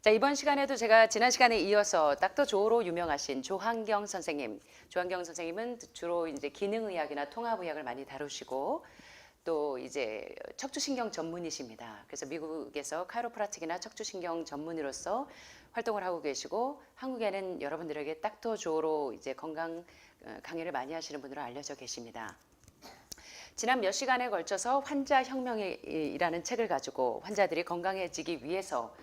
자, 이번 시간에도 제가 지난 시간에 이어서 닥터 조로 유명하신 조한경 선생님. 조한경 선생님은 주로 이제 기능의학이나 통합의학을 많이 다루시고 또 이제 척추신경 전문이십니다. 그래서 미국에서 카이로프라틱이나 척추신경 전문의로서 활동을 하고 계시고 한국에는 여러분들에게 닥터 조로 이제 건강 어, 강의를 많이 하시는 분으로 알려져 계십니다. 지난 몇 시간에 걸쳐서 환자 혁명이라는 책을 가지고 환자들이 건강해지기 위해서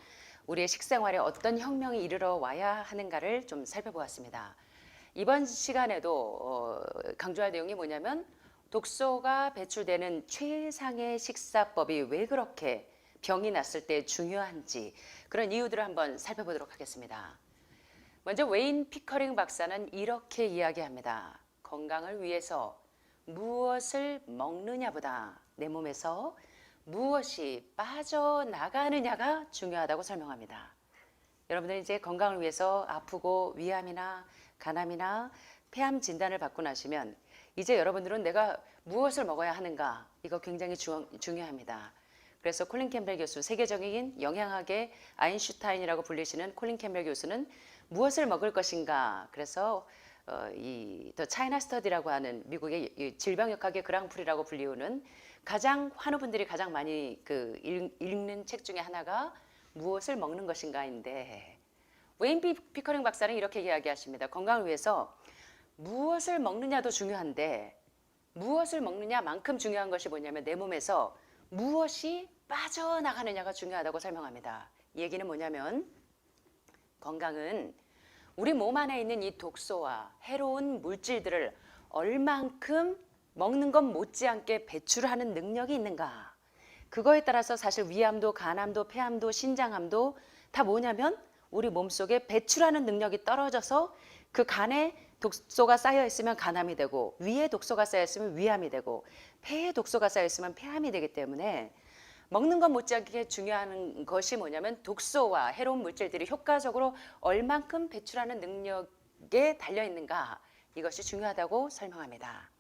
우리의 식생활에 어떤 혁명이 이르러 와야 하는가를 좀 살펴보았습니다. 이번 시간에도 어, 강조할 내용이 뭐냐면 독소가 배출되는 최상의 식사법이 왜 그렇게 병이 났을 때 중요한지 그런 이유들을 한번 살펴보도록 하겠습니다. 먼저 웨인 피커링 박사는 이렇게 이야기합니다. 건강을 위해서 무엇을 먹느냐보다 내 몸에서 무엇이 빠져나가느냐가 중요하다고 설명합니다. 여러분들 이제 건강을 위해서 아프고 위암이나 간암이나 폐암 진단을 받고 나시면 이제 여러분들은 내가 무엇을 먹어야 하는가 이거 굉장히 주, 중요합니다. 그래서 콜린 캠벨 교수 세계적인 영양학의 아인슈타인이라고 불리시는 콜린 캠벨 교수는 무엇을 먹을 것인가 그래서 어, 이더 차이나 스터디라고 하는 미국의 이 질병역학의 그랑프리라고 불리우는 가장 환우분들이 가장 많이 그 읽, 읽는 책 중에 하나가 무엇을 먹는 것인가인데 웨인 피- 피커링 박사는 이렇게 이야기하십니다. 건강을 위해서 무엇을 먹느냐도 중요한데 무엇을 먹느냐만큼 중요한 것이 뭐냐면 내 몸에서 무엇이 빠져나가느냐가 중요하다고 설명합니다. 이 얘기는 뭐냐면 건강은 우리 몸 안에 있는 이 독소와 해로운 물질들을 얼만큼 먹는 것 못지않게 배출하는 능력이 있는가. 그거에 따라서 사실 위암도 간암도 폐암도 신장암도 다 뭐냐면 우리 몸속에 배출하는 능력이 떨어져서 그 간에 독소가 쌓여 있으면 간암이 되고 위에 독소가 쌓여 있으면 위암이 되고 폐에 독소가 쌓여 있으면 폐암이 되기 때문에 먹는 것 못지않게 중요한 것이 뭐냐면 독소와 해로운 물질들이 효과적으로 얼만큼 배출하는 능력에 달려 있는가 이것이 중요하다고 설명합니다.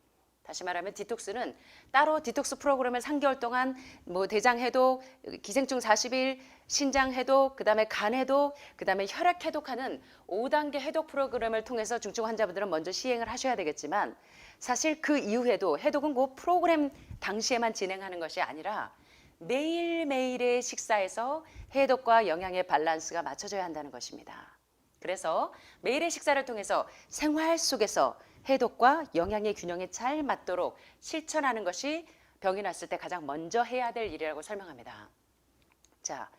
다시 말하면 디톡스는 따로 디톡스 프로그램을 3개월 동안 뭐 대장 해독, 기생충 40일, 신장 해독, 그다음에 간 해독, 그다음에 혈액 해독하는 5단계 해독 프로그램을 통해서 중증 환자분들은 먼저 시행을 하셔야 되겠지만 사실 그 이후에도 해독은 그 프로그램 당시에만 진행하는 것이 아니라 매일매일의 식사에서 해독과 영양의 밸런스가 맞춰져야 한다는 것입니다. 그래서 매일의 식사를 통해서 생활 속에서 해독과 영양의 균형에 잘 맞도록 실천하는 것이 병이 났을 때 가장 먼저 해야 될 일이라고 설명합니다. 자,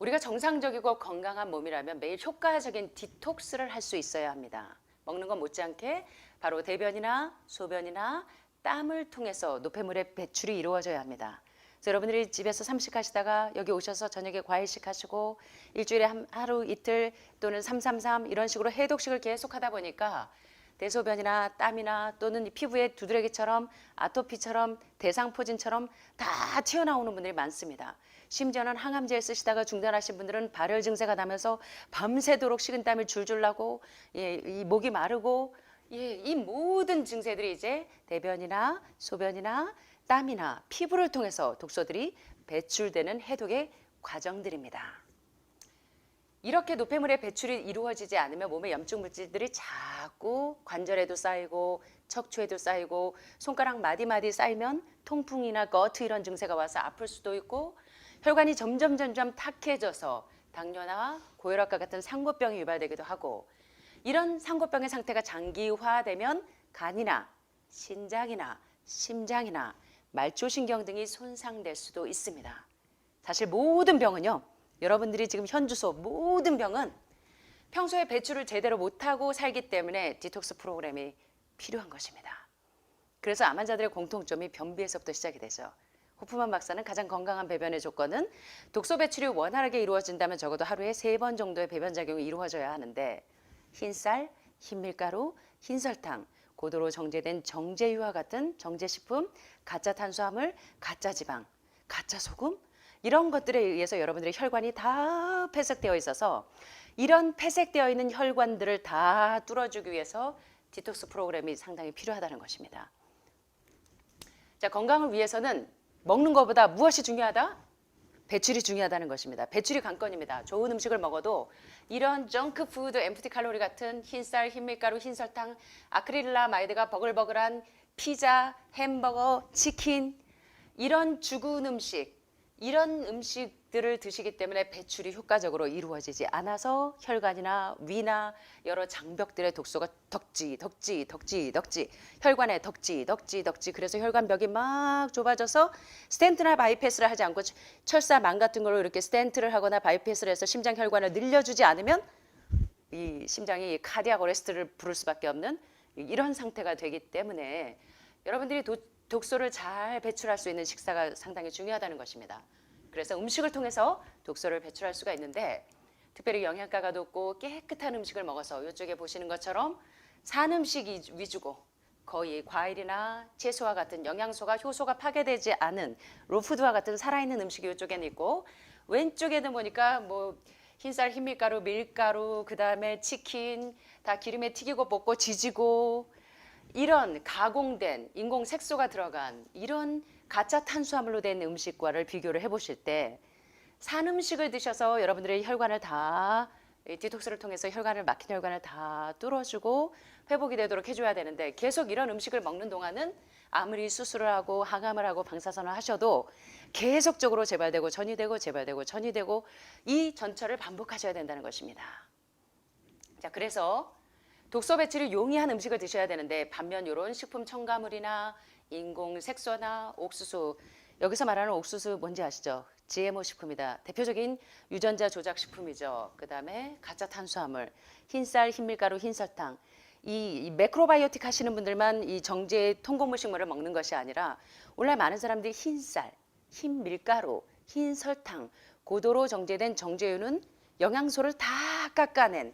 우리가 정상적이고 건강한 몸이라면 매일 효과적인 디톡스를 할 수 있어야 합니다. 먹는 것 못지않게 바로 대변이나 소변이나 땀을 통해서 노폐물의 배출이 이루어져야 합니다. 그래서 여러분들이 집에서 삼식하시다가 여기 오셔서 저녁에 과일식 하시고 일주일에 한, 하루 이틀 또는 333 이런 식으로 해독식을 계속 하다 보니까 대소변이나 땀이나 또는 이 피부에 두드러기처럼 아토피처럼 대상포진처럼 다 튀어나오는 분들이 많습니다. 심지어는 항암제 쓰시다가 중단하신 분들은 발열 증세가 나면서 밤새도록 식은땀이 줄줄 나고 예, 이 목이 마르고 예, 이 모든 증세들이 이제 대변이나 소변이나 땀이나 피부를 통해서 독소들이 배출되는 해독의 과정들입니다. 이렇게 노폐물의 배출이 이루어지지 않으면 몸에 염증 물질들이 자꾸 관절에도 쌓이고 척추에도 쌓이고 손가락 마디마디 쌓이면 통풍이나 거트 이런 증세가 와서 아플 수도 있고 혈관이 점점 점점 탁해져서 당뇨나 고혈압과 같은 상고병이 유발되기도 하고 이런 상고병의 상태가 장기화되면 간이나 신장이나 심장이나 말초신경 등이 손상될 수도 있습니다. 사실 모든 병은요. 여러분들이 지금 현 주소 모든 병은 평소에 배출을 제대로 못하고 살기 때문에 디톡스 프로그램이 필요한 것입니다. 그래서 암 환자들의 공통점이 변비에서부터 시작이 되죠. 호프만 박사는 가장 건강한 배변의 조건은 독소 배출이 원활하게 이루어진다면 적어도 하루에 세 번 정도의 배변 작용이 이루어져야 하는데 흰쌀, 흰밀가루, 흰설탕, 고도로 정제된 정제유와 같은 정제식품, 가짜 탄수화물, 가짜 지방, 가짜 소금 이런 것들에 의해서 여러분들의 혈관이 다 폐색되어 있어서 이런 폐색되어 있는 혈관들을 다 뚫어주기 위해서 디톡스 프로그램이 상당히 필요하다는 것입니다. 자, 건강을 위해서는 먹는 것보다 무엇이 중요하다? 배출이 중요하다는 것입니다. 배출이 관건입니다. 좋은 음식을 먹어도 이런 정크 푸드, 엠프티 칼로리 같은 흰쌀, 흰밀가루, 흰설탕, 아크릴라마이드가 버글버글한 피자, 햄버거, 치킨 이런 죽은 음식, 이런 음식들을 드시기 때문에 배출이 효과적으로 이루어지지 않아서 혈관이나 위나 여러 장벽들의 독소가 덕지, 덕지, 덕지, 덕지, 혈관에 덕지, 덕지, 덕지. 그래서 혈관벽이 막 좁아져서 스텐트나 바이패스를 하지 않고 철사망 같은 걸로 이렇게 스텐트를 하거나 바이패스를 해서 심장 혈관을 늘려주지 않으면 이 심장이 카디악 어레스트를 부를 수밖에 없는 이런 상태가 되기 때문에 여러분들이 도- 독소를 잘 배출할 수 있는 식사가 상당히 중요하다는 것입니다. 그래서 음식을 통해서 독소를 배출할 수가 있는데 특별히 영양가가 높고 깨끗한 음식을 먹어서 이쪽에 보시는 것처럼 산 음식 이- 위주고 거의 과일이나 채소와 같은 영양소가 효소가 파괴되지 않은 로푸드와 같은 살아있는 음식이 이쪽에는 있고 왼쪽에는 보니까 뭐 흰쌀 흰밀가루 밀가루 그다음에 치킨 다 기름에 튀기고 볶고 지지고 이런 가공된 인공 색소가 들어간 이런 가짜 탄수화물로 된 음식과를 비교를 해보실 때 산 음식을 드셔서 여러분들의 혈관을 다이 디톡스를 통해서 혈관을 막힌 혈관을 다 뚫어주고 회복이 되도록 해줘야 되는데 계속 이런 음식을 먹는 동안은 아무리 수술을 하고 항암을 하고 방사선을 하셔도 계속적으로 재발되고 전이되고 재발되고 전이되고 이 전철을 반복하셔야 된다는 것입니다. 자 그래서 독소 배출이 용이한 음식을 드셔야 되는데 반면 이런 식품 첨가물이나 인공 색소나 옥수수 여기서 말하는 옥수수 뭔지 아시죠? GMO 식품이다. 대표적인 유전자 조작 식품이죠. 그다음에 가짜 탄수화물, 흰쌀, 흰밀가루, 흰설탕. 이, 이 매크로바이오틱 하시는 분들만 이 정제 통곡물 식물을 먹는 것이 아니라 오늘날 많은 사람들이 흰쌀, 흰밀가루, 흰설탕, 고도로 정제된 정제유는 영양소를 다 깎아낸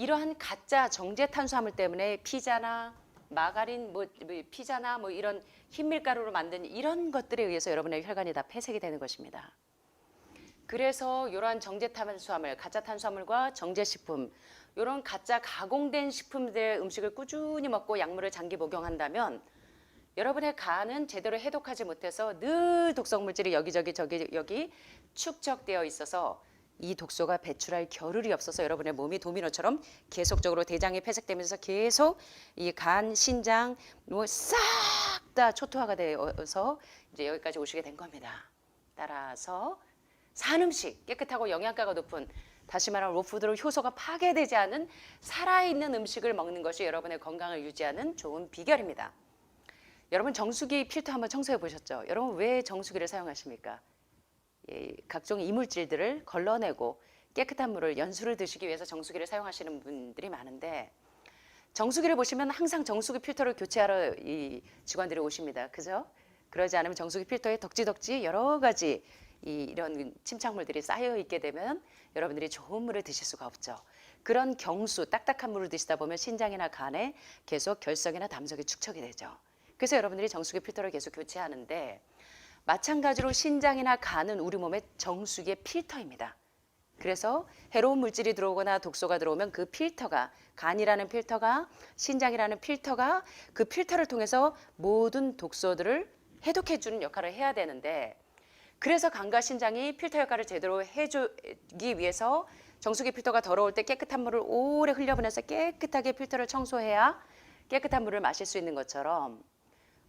이러한 가짜 정제 탄수화물 때문에 피자나 마가린 뭐, 뭐 피자나 뭐 이런 흰밀가루로 만든 이런 것들에 의해서 여러분의 혈관이 다 폐색이 되는 것입니다. 그래서 이러한 정제 탄수화물, 가짜 탄수화물과 정제 식품, 이런 가짜 가공된 식품들의 음식을 꾸준히 먹고 약물을 장기 복용한다면 여러분의 간은 제대로 해독하지 못해서 늘 독성 물질이 여기저기 저기 여기 축적되어 있어서 이 독소가 배출할 겨를이 없어서 여러분의 몸이 도미노처럼 계속적으로 대장이 폐색되면서 계속 이 간, 신장 뭐 싹 다 초토화가 되어서 이제 여기까지 오시게 된 겁니다. 따라서 산 음식 깨끗하고 영양가가 높은 다시 말하면 로푸드로 효소가 파괴되지 않은 살아있는 음식을 먹는 것이 여러분의 건강을 유지하는 좋은 비결입니다. 여러분 정수기 필터 한번 청소해 보셨죠? 여러분 왜 정수기를 사용하십니까? 예, 각종 이물질들을 걸러내고 깨끗한 물을 연수를 드시기 위해서 정수기를 사용하시는 분들이 많은데 정수기를 보시면 항상 정수기 필터를 교체하러 이 직원들이 오십니다. 그죠? 그러지 않으면 정수기 필터에 덕지덕지 여러 가지 이, 이런 침착물들이 쌓여 있게 되면 여러분들이 좋은 물을 드실 수가 없죠. 그런 경수, 딱딱한 물을 드시다 보면 신장이나 간에 계속 결석이나 담석이 축적이 되죠. 그래서 여러분들이 정수기 필터를 계속 교체하는데 마찬가지로 신장이나 간은 우리 몸의 정수기의 필터입니다. 그래서 해로운 물질이 들어오거나 독소가 들어오면 그 필터가 간이라는 필터가 신장이라는 필터가 그 필터를 통해서 모든 독소들을 해독해 주는 역할을 해야 되는데 그래서 간과 신장이 필터 역할을 제대로 해주기 위해서 정수기 필터가 더러울 때 깨끗한 물을 오래 흘려보내서 깨끗하게 필터를 청소해야 깨끗한 물을 마실 수 있는 것처럼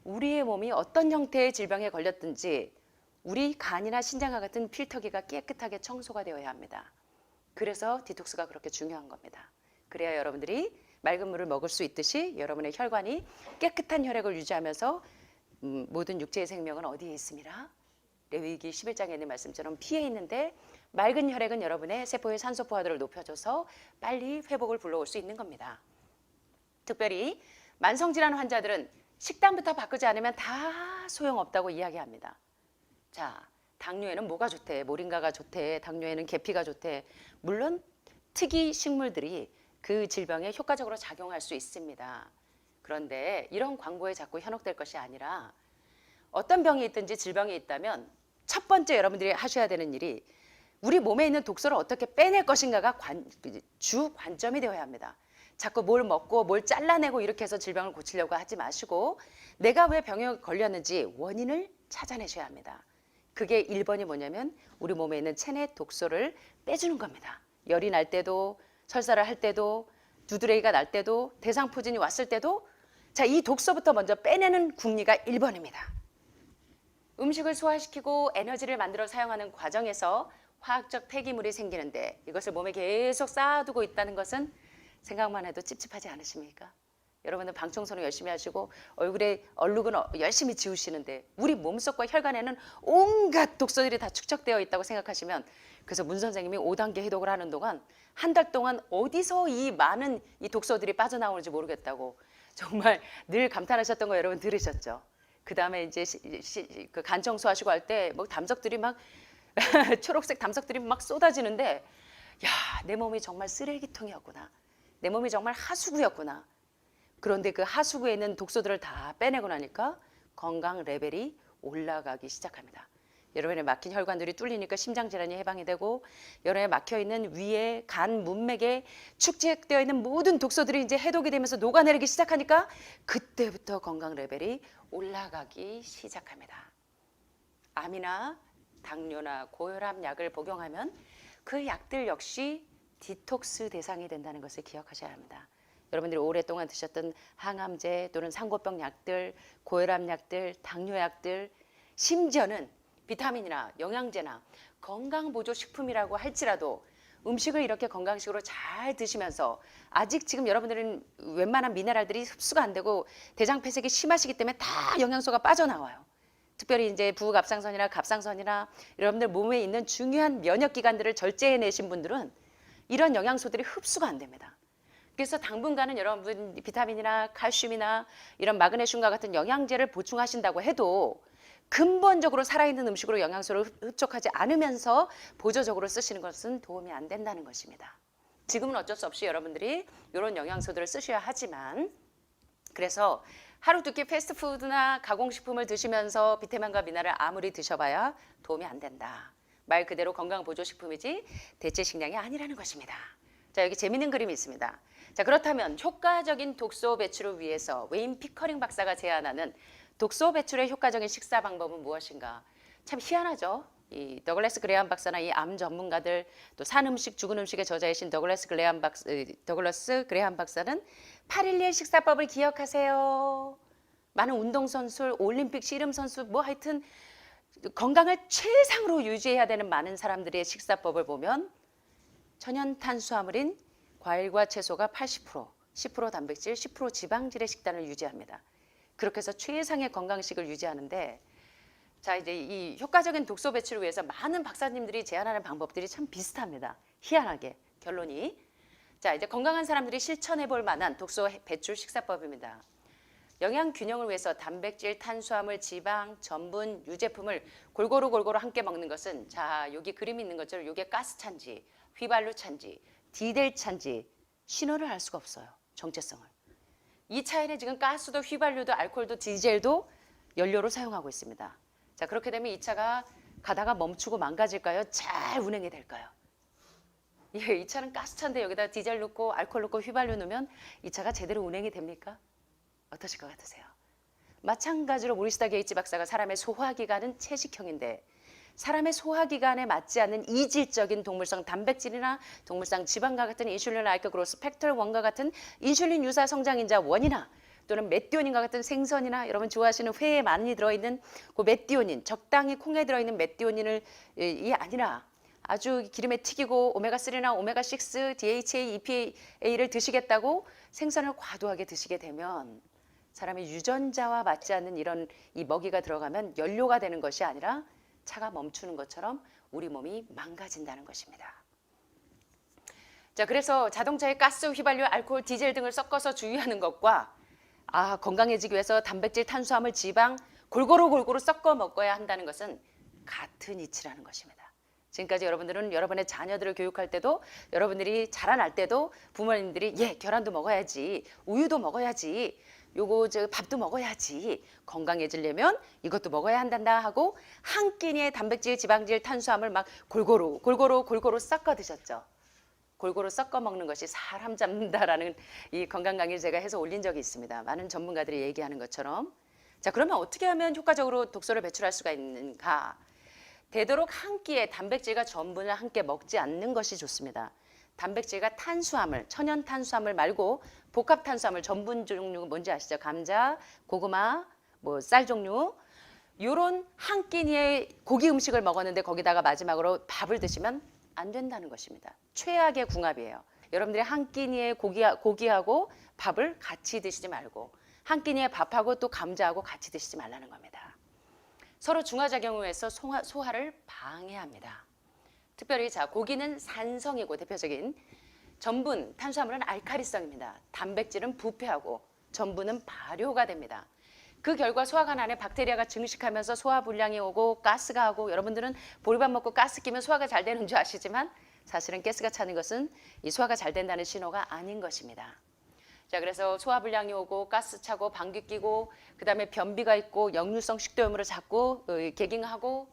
우리의 몸이 어떤 형태의 질병에 걸렸든지 우리 간이나 신장과 같은 필터기가 깨끗하게 청소가 되어야 합니다. 그래서 디톡스가 그렇게 중요한 겁니다. 그래야 여러분들이 맑은 물을 먹을 수 있듯이 여러분의 혈관이 깨끗한 혈액을 유지하면서 음, 모든 육체의 생명은 어디에 있습니다. 레위기 11장에 있는 말씀처럼 피에 있는데 맑은 혈액은 여러분의 세포의 산소 포화도를 높여줘서 빨리 회복을 불러올 수 있는 겁니다. 특별히 만성 질환 환자들은 식단부터 바꾸지 않으면 다 소용없다고 이야기합니다. 자, 당뇨에는 뭐가 좋대? 모링가가 좋대. 당뇨에는 계피가 좋대. 물론 특이 식물들이 그 질병에 효과적으로 작용할 수 있습니다. 그런데 이런 광고에 자꾸 현혹될 것이 아니라 어떤 병이 있든지 질병이 있다면 첫 번째 여러분들이 하셔야 되는 일이 우리 몸에 있는 독소를 어떻게 빼낼 것인가가 관- 주 관점이 되어야 합니다. 자꾸 뭘 먹고 뭘 잘라내고 이렇게 해서 질병을 고치려고 하지 마시고 내가 왜 병에 걸렸는지 원인을 찾아내셔야 합니다. 그게 1번이 뭐냐면 우리 몸에 있는 체내 독소를 빼주는 겁니다. 열이 날 때도 설사를 할 때도 두드레기가 날 때도 대상포진이 왔을 때도 자, 이 독소부터 먼저 빼내는 국리가 1번입니다. 음식을 소화시키고 에너지를 만들어 사용하는 과정에서 화학적 폐기물이 생기는데 이것을 몸에 계속 쌓아두고 있다는 것은 생각만 해도 찝찝하지 않으십니까? 여러분은 방 청소는 열심히 하시고 얼굴에 얼룩은 어- 열심히 지우시는데 우리 몸속과 혈관에는 온갖 독소들이 다 축적되어 있다고 생각하시면 그래서 문 선생님이 5단계 해독을 하는 동안 한 달 동안 어디서 이 많은 이 독소들이 빠져나오는지 모르겠다고 정말 늘 감탄하셨던 거 여러분 들으셨죠? 그 다음에 이제 그 간 청소 하시고 할 때 뭐 담석들이 막 초록색 담석들이 막 쏟아지는데 야 내 몸이 정말 쓰레기통이었구나 내 몸이 정말 하수구였구나 그런데 그 하수구에 있는 독소들을 다 빼내고 나니까 건강 레벨이 올라가기 시작합니다. 여러분의 막힌 혈관들이 뚫리니까 심장 질환이 해방이 되고 여러분의 막혀 있는 위에 간 문맥에 축적되어 있는 모든 독소들이 이제 해독이 되면서 녹아내리기 시작하니까 그때부터 건강 레벨이 올라가기 시작합니다. 암이나 당뇨나 고혈압 약을 복용하면 그 약들 역시 디톡스 대상이 된다는 것을 기억하셔야 합니다. 여러분들이 오랫동안 드셨던 항암제 또는 상고병 약들, 고혈압 약들, 당뇨 약들, 심지어는 비타민이나 영양제나 건강 보조 식품이라고 할지라도 음식을 이렇게 건강식으로 잘 드시면서 아직 지금 여러분들은 웬만한 미네랄들이 흡수가 안 되고 대장 폐색이 심하시기 때문에 다 영양소가 빠져나와요. 특별히 이제 부갑상선이나 갑상선이나 여러분들 몸에 있는 중요한 면역 기관들을 절제해 내신 분들은 이런 영양소들이 흡수가 안 됩니다. 그래서 당분간은 여러분 비타민이나 칼슘이나 이런 마그네슘과 같은 영양제를 보충하신다고 해도 근본적으로 살아있는 음식으로 영양소를 흡- 흡족하지 않으면서 보조적으로 쓰시는 것은 도움이 안 된다는 것입니다. 지금은 어쩔 수 없이 여러분들이 이런 영양소들을 쓰셔야 하지만 그래서 하루 두 끼 패스트푸드나 가공식품을 드시면서 비타민과 미네랄을 아무리 드셔봐야 도움이 안 된다. 말 그대로 건강보조식품이지 대체 식량이 아니라는 것입니다. 자 여기 재밌는 그림이 있습니다. 자 그렇다면 효과적인 독소 배출을 위해서 웨인 피커링 박사가 제안하는 독소 배출의 효과적인 식사 방법은 무엇인가? 참 희한하죠. 이 더글라스 그레함 박사나 이 암 전문가들 또 산 음식 죽은 음식의 저자이신 더글라스 그레함 박사 더글라스 그레함 박사는 8.11 식사법을 기억하세요. 많은 운동 선수, 올림픽 씨름 선수 뭐 하여튼 건강을 최상으로 유지해야 되는 많은 사람들의 식사법을 보면 천연 탄수화물인 과일과 채소가 80%, 10% 단백질, 10% 지방질의 식단을 유지합니다. 그렇게 해서 최상의 건강식을 유지하는데 자 이제 이 효과적인 독소 배출을 위해서 많은 박사님들이 제안하는 방법들이 참 비슷합니다. 희한하게 결론이 자 이제 건강한 사람들이 실천해 볼 만한 독소 배출 식사법입니다. 영양 균형을 위해서 단백질, 탄수화물, 지방, 전분, 유제품을 골고루 골고루 함께 먹는 것은 자 여기 그림 있는 것처럼 이게 가스 찬지, 휘발유 찬지, 디젤 찬지 신호를 알 수가 없어요. 정체성을. 이 차에는 지금 가스도 휘발유도 알코올도 디젤도 연료로 사용하고 있습니다. 자 그렇게 되면 이 차가 가다가 멈추고 망가질까요? 잘 운행이 될까요? 예, 이 차는 가스차인데 여기다 디젤 넣고 알코올 넣고 휘발유 넣으면 이 차가 제대로 운행이 됩니까? 어떠실 것 같으세요? 마찬가지로 모리시다 게이츠 박사가 사람의 소화기관은 채식형인데 사람의 소화기관에 맞지 않는 이질적인 동물성 단백질이나 동물성 지방과 같은 인슐린 라이크 그로스 팩터 1과 같은 인슐린 유사 성장인자 원이나 또는 메띠오닌과 같은 생선이나 여러분 좋아하시는 회에 많이 들어있는 그 메띠오닌 적당히 콩에 들어있는 메띠오닌을 이 아니라 아주 기름에 튀기고 오메가3나 오메가6, DHA, EPA를 드시겠다고 생선을 과도하게 드시게 되면 사람의 유전자와 맞지 않는 이런 이 먹이가 들어가면 연료가 되는 것이 아니라 차가 멈추는 것처럼 우리 몸이 망가진다는 것입니다. 자, 그래서 자동차에 가스, 휘발유, 알코올, 디젤 등을 섞어서 주유하는 것과 아, 건강해지기 위해서 단백질, 탄수화물, 지방 골고루 골고루 섞어 먹어야 한다는 것은 같은 이치라는 것입니다. 지금까지 여러분들은 여러분의 자녀들을 교육할 때도 여러분들이 자라날 때도 부모님들이 예, 계란도 먹어야지, 우유도 먹어야지, 요거 저 밥도 먹어야지 건강해지려면 이것도 먹어야 한단다 하고 한 끼니의 단백질, 지방질, 탄수화물 막 골고루 골고루 골고루 섞어 드셨죠. 골고루 섞어 먹는 것이 사람 잡는다라는 이 건강 강의를 제가 해서 올린 적이 있습니다. 많은 전문가들이 얘기하는 것처럼. 자, 그러면 어떻게 하면 효과적으로 독소를 배출할 수가 있는가? 되도록 한 끼에 단백질과 전분을 함께 먹지 않는 것이 좋습니다. 단백질과 탄수화물, 천연 탄수화물 말고 복합 탄수화물 전분 종류 뭔지 아시죠? 감자, 고구마, 뭐 쌀 종류 요런 한 끼니의 고기 음식을 먹었는데 거기다가 마지막으로 밥을 드시면 안 된다는 것입니다. 최악의 궁합이에요. 여러분들이 한 끼니의 고기, 고기하고 밥을 같이 드시지 말고 한 끼니의 밥하고 또 감자하고 같이 드시지 말라는 겁니다. 서로 중화작용을 해서 소화, 소화를 방해합니다. 특별히 자 고기는 산성이고 대표적인 전분, 탄수화물은 알카리성입니다. 단백질은 부패하고 전분은 발효가 됩니다. 그 결과 소화관 안에 박테리아가 증식하면서 소화 불량이 오고 가스가 하고 여러분들은 보리밥 먹고 가스 끼면 소화가 잘 되는 줄 아시지만 사실은 가스가 차는 것은 이 소화가 잘 된다는 신호가 아닌 것입니다. 자 그래서 소화 불량이 오고 가스 차고 방귀 끼고 그다음에 변비가 있고 역류성 식도염으로 자꾸 어, 개깅하고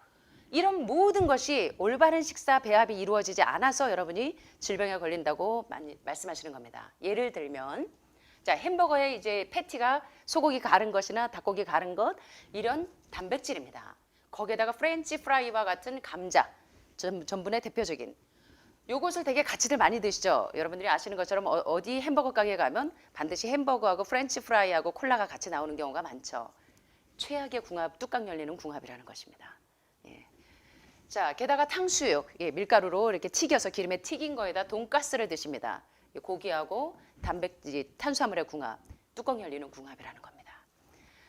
이런 모든 것이 올바른 식사 배합이 이루어지지 않아서 여러분이 질병에 걸린다고 많이 말씀하시는 겁니다. 예를 들면 자 햄버거에 이제 패티가 소고기 가른 것이나 닭고기 가른 것 이런 단백질입니다. 거기에다가 프렌치 프라이와 같은 감자 전, 전분의 대표적인 요것을 되게 같이들 많이 드시죠. 여러분들이 아시는 것처럼 어- 어디 햄버거 가게 가면 반드시 햄버거하고 프렌치 프라이하고 콜라가 같이 나오는 경우가 많죠. 최악의 궁합, 뚜껑 열리는 궁합이라는 것입니다. 예. 자, 게다가 탕수육, 예, 밀가루로 이렇게 튀겨서 기름에 튀긴 거에다 돈가스를 드십니다. 이 고기하고 단백질, 탄수화물의 궁합, 뚜껑 열리는 궁합이라는 겁니다.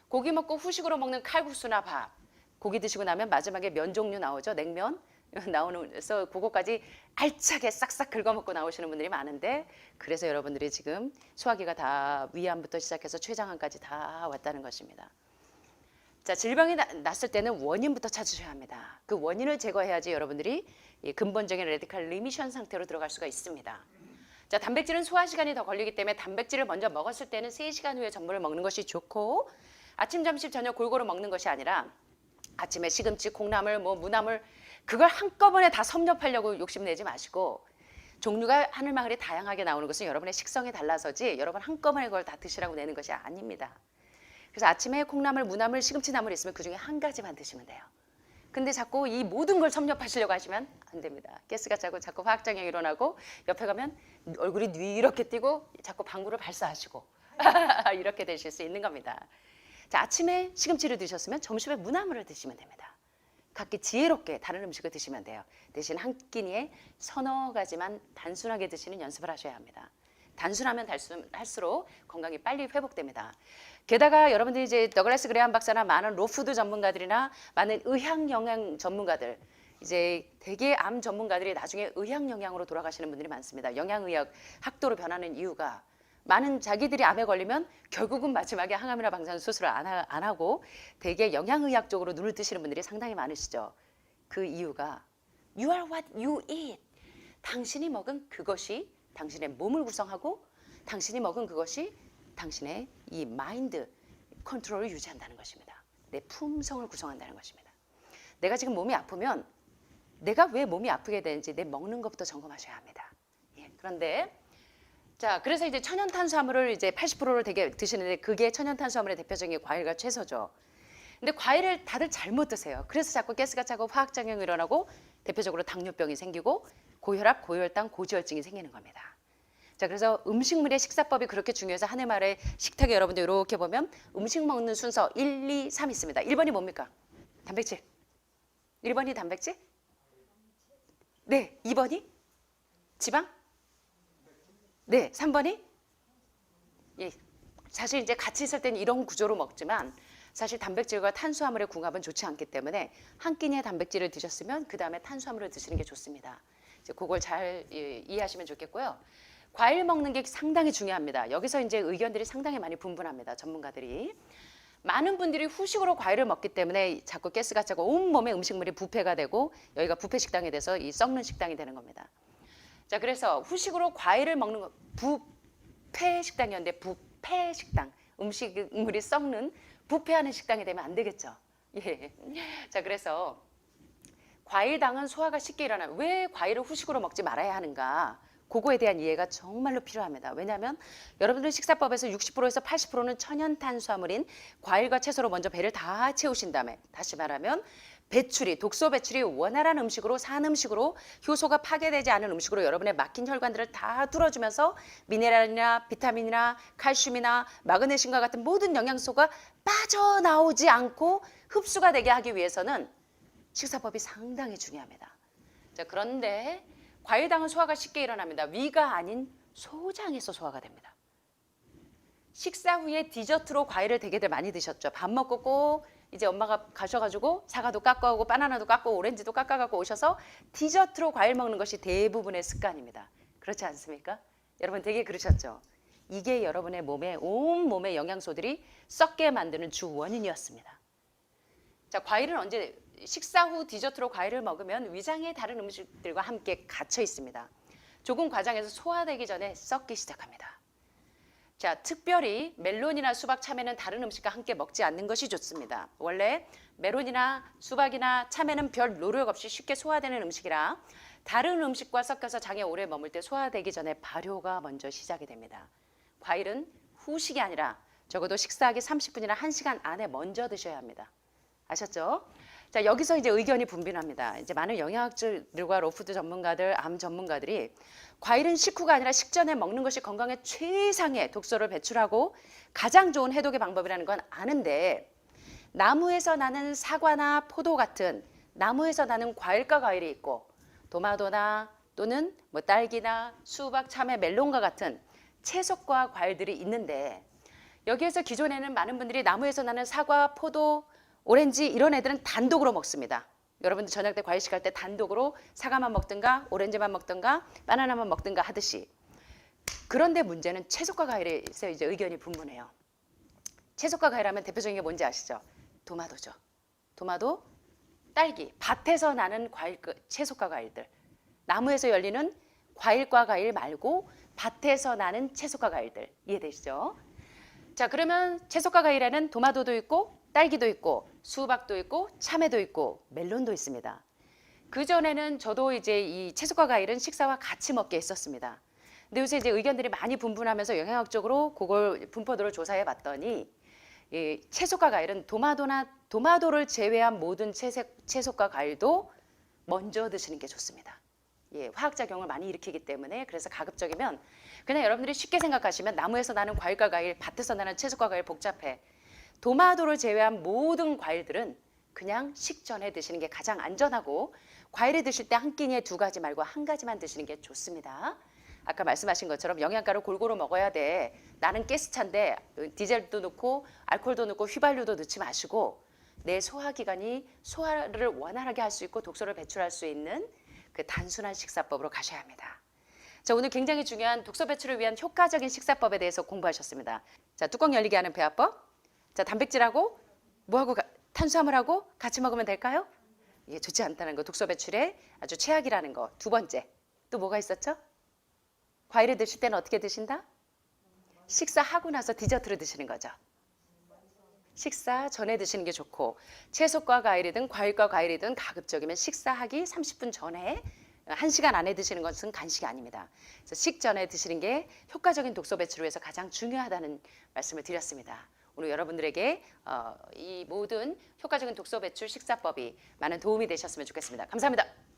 고기 먹고 후식으로 먹는 칼국수나 밥, 고기 드시고 나면 마지막에 면 종류 나오죠, 냉면 나오는서 그거까지 알차게 싹싹 긁어먹고 나오시는 분들이 많은데 그래서 여러분들이 지금 소화기가 다 위암부터 시작해서 췌장암까지 다 왔다는 것입니다. 자, 질병이 나- 났을 때는 원인부터 찾으셔야 합니다. 그 원인을 제거해야지 여러분들이 이 근본적인 레디칼 리미션 상태로 들어갈 수가 있습니다. 자, 단백질은 소화 시간이 더 걸리기 때문에 단백질을 먼저 먹었을 때는 3시간 후에 전분을 먹는 것이 좋고 아침, 점심, 저녁 골고루 먹는 것이 아니라 아침에 시금치, 콩나물, 뭐 무나물 그걸 한꺼번에 다 섭렵하려고 욕심내지 마시고 종류가 하늘마을이 다양하게 나오는 것은 여러분의 식성에 달라서지 여러분 한꺼번에 그걸 다 드시라고 내는 것이 아닙니다. 그래서 아침에 콩나물, 무나물, 시금치 나물 있으면 그 중에 한 가지만 드시면 돼요. 근데 자꾸 이 모든 걸 섭렵하시려고 하시면 안 됩니다. 가스가 차고 자꾸 화학작용이 일어나고 옆에 가면 얼굴이 뉘렇게 띄고 자꾸 방구를 발사하시고 이렇게 되실 수 있는 겁니다. 자, 아침에 시금치를 드셨으면 점심에 무나물을 드시면 됩니다. 각기 지혜롭게 다른 음식을 드시면 돼요. 대신 한 끼니에 서너 가지만 단순하게 드시는 연습을 하셔야 합니다. 단순하면 할수록 건강이 빨리 회복됩니다. 게다가 여러분들이 이제 더글라스 그레한 박사나 많은 로푸드 전문가들이나 많은 의학 영양 전문가들 이제 대개 암 전문가들이 나중에 의학 영양으로 돌아가시는 분들이 많습니다. 영양의학 학도로 변하는 이유가 많은 자기들이 암에 걸리면 결국은 마지막에 항암이나 방사선 수술을 안, 하, 안 하고 대개 영양의학 쪽으로 눈을 뜨시는 분들이 상당히 많으시죠. 그 이유가 You are what you eat. 당신이 먹은 그것이 당신의 몸을 구성하고 당신이 먹은 그것이 당신의 이 마인드 컨트롤을 유지한다는 것입니다. 내 품성을 구성한다는 것입니다. 내가 지금 몸이 아프면 내가 왜 몸이 아프게 되는지 내 먹는 것부터 점검하셔야 합니다. 예, 그런데 자, 그래서 이제 천연 탄수화물을 이제 80%를 되게 드시는데 그게 천연 탄수화물의 대표적인 과일과 채소죠. 근데 과일을 다들 잘못 드세요. 그래서 자꾸 가스가 차고 화학작용이 일어나고 대표적으로 당뇨병이 생기고 고혈압, 고혈당, 고지혈증이 생기는 겁니다. 자, 그래서 음식물의 식사법이 그렇게 중요해서 한 해 말에 식탁에 여러분들 이렇게 보면 음식 먹는 순서 1, 2, 3 있습니다. 1번이 뭡니까? 단백질. 1번이 단백질? 네, 2번이 지방? 네, 3번이 예. 사실 이제 같이 있을 때는 이런 구조로 먹지만 사실 단백질과 탄수화물의 궁합은 좋지 않기 때문에 한 끼니의 단백질을 드셨으면 그 다음에 탄수화물을 드시는 게 좋습니다. 그걸 잘 예, 이해하시면 좋겠고요. 과일 먹는 게 상당히 중요합니다. 여기서 이제 의견들이 상당히 많이 분분합니다. 전문가들이. 많은 분들이 후식으로 과일을 먹기 때문에 자꾸 가스가 차고 온몸에 음식물이 부패가 되고 여기가 부패 식당이 돼서 이 썩는 식당이 되는 겁니다. 자, 그래서 후식으로 과일을 먹는 거 부패 식당이었는데 부패 식당 음식물이 썩는 부패하는 식당이 되면 안 되겠죠. 예. 자, 그래서 과일당은 소화가 쉽게 일어나. 왜 과일을 후식으로 먹지 말아야 하는가? 그거에 대한 이해가 정말로 필요합니다. 왜냐하면 여러분들 식사법에서 60%에서 80%는 천연 탄수화물인 과일과 채소로 먼저 배를 다 채우신 다음에 다시 말하면 배출이 독소 배출이 원활한 음식으로 산 음식으로 효소가 파괴되지 않은 음식으로 여러분의 막힌 혈관들을 다 뚫어주면서 미네랄이나 비타민이나 칼슘이나 마그네슘과 같은 모든 영양소가 빠져나오지 않고 흡수가 되게 하기 위해서는 식사법이 상당히 중요합니다. 자, 그런데 과일당은 소화가 쉽게 일어납니다. 위가 아닌 소장에서 소화가 됩니다. 식사 후에 디저트로 과일을 되게들 많이 드셨죠. 밥 먹고 꼭 이제 엄마가 가셔가지고 사과도 깎아오고 바나나도 깎고 오렌지도 깎아갖고 오셔서 디저트로 과일 먹는 것이 대부분의 습관입니다. 그렇지 않습니까? 여러분 되게 그러셨죠? 이게 여러분의 몸에 온 몸의 영양소들이 썩게 만드는 주 원인이었습니다. 자, 과일은 언제 식사 후 디저트로 과일을 먹으면 위장에 다른 음식들과 함께 갇혀 있습니다. 조금 과정에서 소화되기 전에 썩기 시작합니다. 자, 특별히 멜론이나 수박, 참외는 다른 음식과 함께 먹지 않는 것이 좋습니다. 원래 멜론이나 수박이나 참외는 별 노력 없이 쉽게 소화되는 음식이라 다른 음식과 섞여서 장에 오래 머물 때 소화되기 전에 발효가 먼저 시작이 됩니다. 과일은 후식이 아니라 적어도 식사하기 30분이나 1시간 안에 먼저 드셔야 합니다. 아셨죠? 자, 여기서 이제 의견이 분분합니다. 이제 많은 영양학자들과 로푸드 전문가들, 암 전문가들이 과일은 식후가 아니라 식전에 먹는 것이 건강에 최상의 독소를 배출하고 가장 좋은 해독의 방법이라는 건 아는데 나무에서 나는 사과나 포도 같은 나무에서 나는 과일과 과일이 있고 도마도나 또는 뭐 딸기나 수박, 참외, 멜론과 같은 채소과 과일들이 있는데 여기에서 기존에는 많은 분들이 나무에서 나는 사과, 포도, 오렌지 이런 애들은 단독으로 먹습니다. 여러분들 저녁 때 과일 식 할 때 단독으로 사과만 먹든가 오렌지만 먹든가 바나나만 먹든가 하듯이 그런데 문제는 채소과 과일에서 이제 의견이 분분해요. 채소과 과일하면 대표적인 게 뭔지 아시죠? 도마도죠. 도마도, 딸기, 밭에서 나는 과일, 채소과 과일들. 나무에서 열리는 과일과 과일 말고 밭에서 나는 채소과 과일들. 이해되시죠? 자, 그러면 채소과 과일에는 도마도도 있고 딸기도 있고 수박도 있고 참외도 있고 멜론도 있습니다. 그 전에는 저도 이제 이 채소과 과일은 식사와 같이 먹게 했었습니다. 근데 요새 이제 의견들이 많이 분분하면서 영양학적으로 그걸 분포도를 조사해 봤더니 이 채소과 과일은 도마도나 도마도를 제외한 모든 채색, 채소과 과일도 먼저 드시는 게 좋습니다. 예, 화학작용을 많이 일으키기 때문에 그래서 가급적이면 그냥 여러분들이 쉽게 생각하시면 나무에서 나는 과일과 과일, 밭에서 나는 채소과 과일 복잡해. 도마도를 제외한 모든 과일들은 그냥 식전에 드시는 게 가장 안전하고 과일을 드실 때 한 끼니에 두 가지 말고 한 가지만 드시는 게 좋습니다. 아까 말씀하신 것처럼 영양가를 골고루 먹어야 돼. 나는 가스차인데 디젤도 넣고 알코올도 넣고 휘발유도 넣지 마시고 내 소화기관이 소화를 원활하게 할 수 있고 독소를 배출할 수 있는 그 단순한 식사법으로 가셔야 합니다. 자, 오늘 굉장히 중요한 독소 배출을 위한 효과적인 식사법에 대해서 공부하셨습니다. 자, 뚜껑 열리게 하는 배합법. 자, 단백질하고 뭐하고 가- 탄수화물하고 같이 먹으면 될까요? 이게 좋지 않다는 거, 독소 배출에 아주 최악이라는 거. 두 번째, 또 뭐가 있었죠? 과일을 드실 때는 어떻게 드신다? 식사하고 나서 디저트를 드시는 거죠. 식사 전에 드시는 게 좋고 채소과 과일이든 과일과 과일이든 가급적이면 식사하기 30분 전에 1시간 안에 드시는 것은 간식이 아닙니다. 그래서 식전에 드시는 게 효과적인 독소 배출을 위해서 가장 중요하다는 말씀을 드렸습니다. 오늘 여러분들에게 어, 이 모든 효과적인 독소 배출 식사법이 많은 도움이 되셨으면 좋겠습니다. 감사합니다.